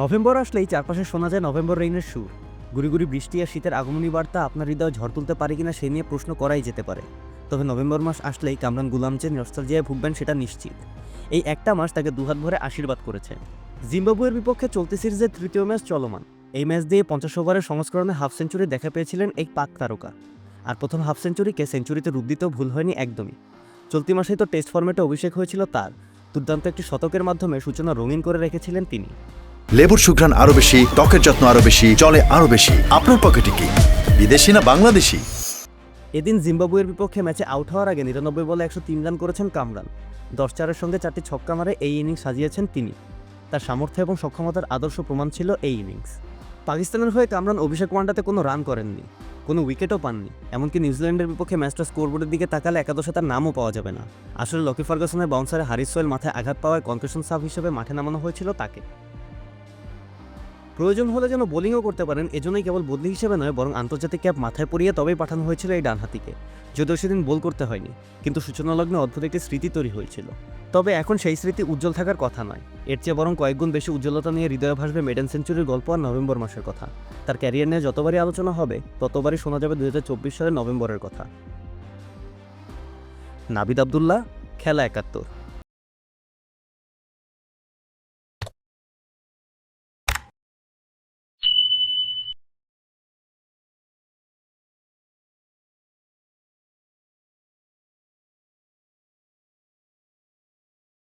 November আসলেই চারপাশে শোনা যায় নভেম্বর রেইনের সুর। গুড়ি গুড়ি বৃষ্টি আর শীতের আগমনী বার্তা আপনার হৃদয় ঝড় তুলতে পারে কিনা সে নিয়ে প্রশ্ন করাই যেতে পারে। তবে নভেম্বর মাস আসলেই কামরান গুলাম যে নস্টালজিয়ায় ভুগবেন সেটা নিশ্চিত। এই একটা মাস তাকে দুহাত ভরে আশীর্বাদ করেছে। জিম্বাবুয়ের বিপক্ষে চলতি সিরিজের তৃতীয় ম্যাচ চলমান। এই ম্যাচ দিয়ে পঞ্চাশ ওভারের সংস্করণে হাফ সেঞ্চুরি দেখা পেয়েছিলেন এই পাক তারকা। আর প্রথম হাফ সেঞ্চুরিকে সেঞ্চুরিতে রূপ দিতেও ভুল হয়নি একদমই। চলতি মাসেই তো টেস্ট ফর্মেটে অভিষেক হয়েছিল তার। দুর্দান্ত একটি শতকের মাধ্যমে সূচনা রঙিন করে রেখেছিলেন তিনি। লেবুর সুঘ্রাণ আরও বেশি, ত্বকের যত্ন আরও বেশি চলে আরও বেশি। আপনার পকেটে কি? বিদেশি না বাংলাদেশি? এদিন জিম্বাবুয়ের বিপক্ষে ম্যাচে আউট হওয়ার আগে নিরানব্বই বলে একশো তিন রান করেছেন কামরান। দশ চারের সঙ্গে চারটি ছক্কা মারে এই ইনিংস সাজিয়েছেন তিনি। তার সামর্থ্য এবং সক্ষমতার আদর্শ প্রমাণ ছিল এই ইনিংস। পাকিস্তানের হয়ে কামরান অভিষেক ওয়ানডাতে কোনো রান করেননি, কোনো উইকেটও পাননি। এমনকি নিউজিল্যান্ডের বিপক্ষে ম্যাচটা স্কোরবোর্ডের দিকে তাকালে একাদশে তার নামও পাওয়া যাবে না। আসলে লকি ফার্গাসনের বাউন্সারে হারিস সোয়েল মাথায় আঘাত পাওয়ায় কনকেশন সাব হিসেবে মাঠে নামানো হয়েছিল তাকে। প্রয়োজন হলে যেন বোলিংও করতে পারেন, এজন্যই কেবল বদলি হিসেবে নয়, বরং আন্তর্জাতিক ক্যাপ মাথায় পরিয়ে তবেই পাঠানো হয়েছিল এই ডানহাতিকে। যদিও সেদিন বল করতে হয়নি, কিন্তু সূচনা লগ্নে অদ্ভুত একটি স্মৃতি তৈরি হয়েছিল। তবে এখন সেই স্মৃতি উজ্জ্বল থাকার কথা নয়। এর চেয়ে বরং কয়েকগুণ বেশি উজ্জ্বলতা নিয়ে হৃদয়ে ভাসবে মেডেন সেঞ্চুরির গল্প আর নভেম্বর মাসের কথা। তার ক্যারিয়ার নিয়ে যতবারই আলোচনা হবে, ততবারই শোনা যাবে দুহাজার চব্বিশ সালের নভেম্বরের কথা। নাবিদ আবদুল্লাহ, খেলা একাত্তর।